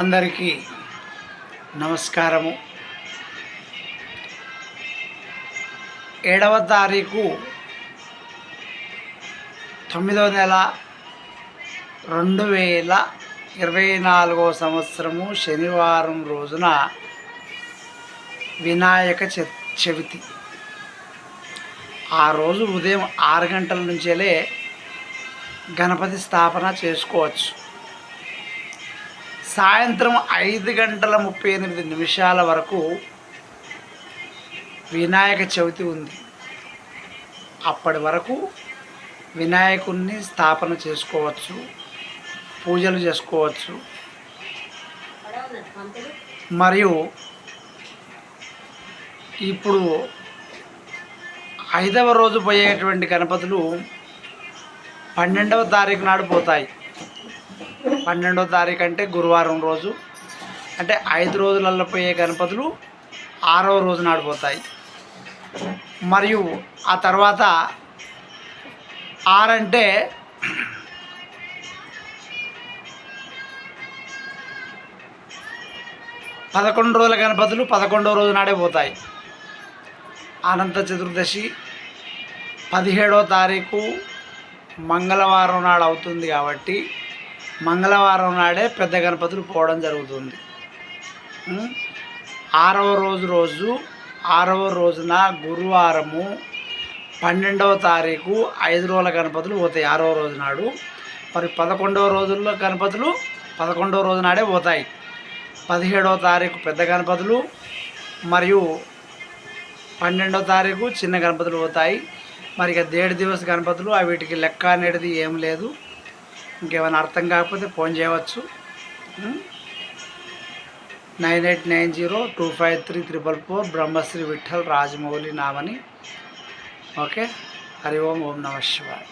అందరికీ నమస్కారము. ఏడవ తారీఖు తొమ్మిదవ నెల రెండు వేల ఇరవై నాలుగవ సంవత్సరము శనివారం రోజున వినాయక చ చవితి. ఆ రోజు ఉదయం ఆరు గంటల నుంచేలే గణపతి స్థాపన చేసుకోవచ్చు. సాయంత్రం ఐదు గంటల ముప్పై ఎనిమిది నిమిషాల వరకు వినాయక చవితి ఉంది. అప్పటి వరకు వినాయకుడిని స్థాపన చేసుకోవచ్చు పూజలు చేసుకోవచ్చు. మరియు ఇప్పుడు ఐదవ రోజు పోయేటువంటి గణపతులు పన్నెండవ తారీఖు నాడు పోతాయి. పన్నెండో తారీఖు అంటే గురువారం రోజు. అంటే ఐదు రోజులలో పోయే గణపతులు ఆరవ రోజు నాడు పోతాయి. మరియు ఆ తర్వాత ఆరంటే పదకొండు రోజుల గణపతులు పదకొండవ రోజు నాడే పోతాయి. అనంత చతుర్దశి పదిహేడవ తారీఖు మంగళవారం నాడు అవుతుంది కాబట్టి మంగళవారం నాడే పెద్ద గణపతులు పోవడం జరుగుతుంది. ఆరవ రోజు రోజు ఆరవ రోజున గురువారము పన్నెండవ తారీఖు ఐదు రోజుల గణపతులు పోతాయి ఆరవ రోజు నాడు. మరి పదకొండవ రోజుల్లో గణపతులు పదకొండవ రోజు నాడే పోతాయి. పదిహేడవ తారీఖు పెద్ద గణపతులు మరియు పన్నెండవ తారీఖు చిన్న గణపతులు పోతాయి. మరి ఇక దేడు దివస గణపతులు ఆ వీటికి లెక్క అనేది ఏం లేదు. ఇంకేమైనా అర్థం కాకపోతే ఫోన్ చేయవచ్చు. Nine eight nine zero two five three triple four Brahmasri Vithal Rajamouli Namani. Okay? Hari ఓం ఓం నమ శివాయ్.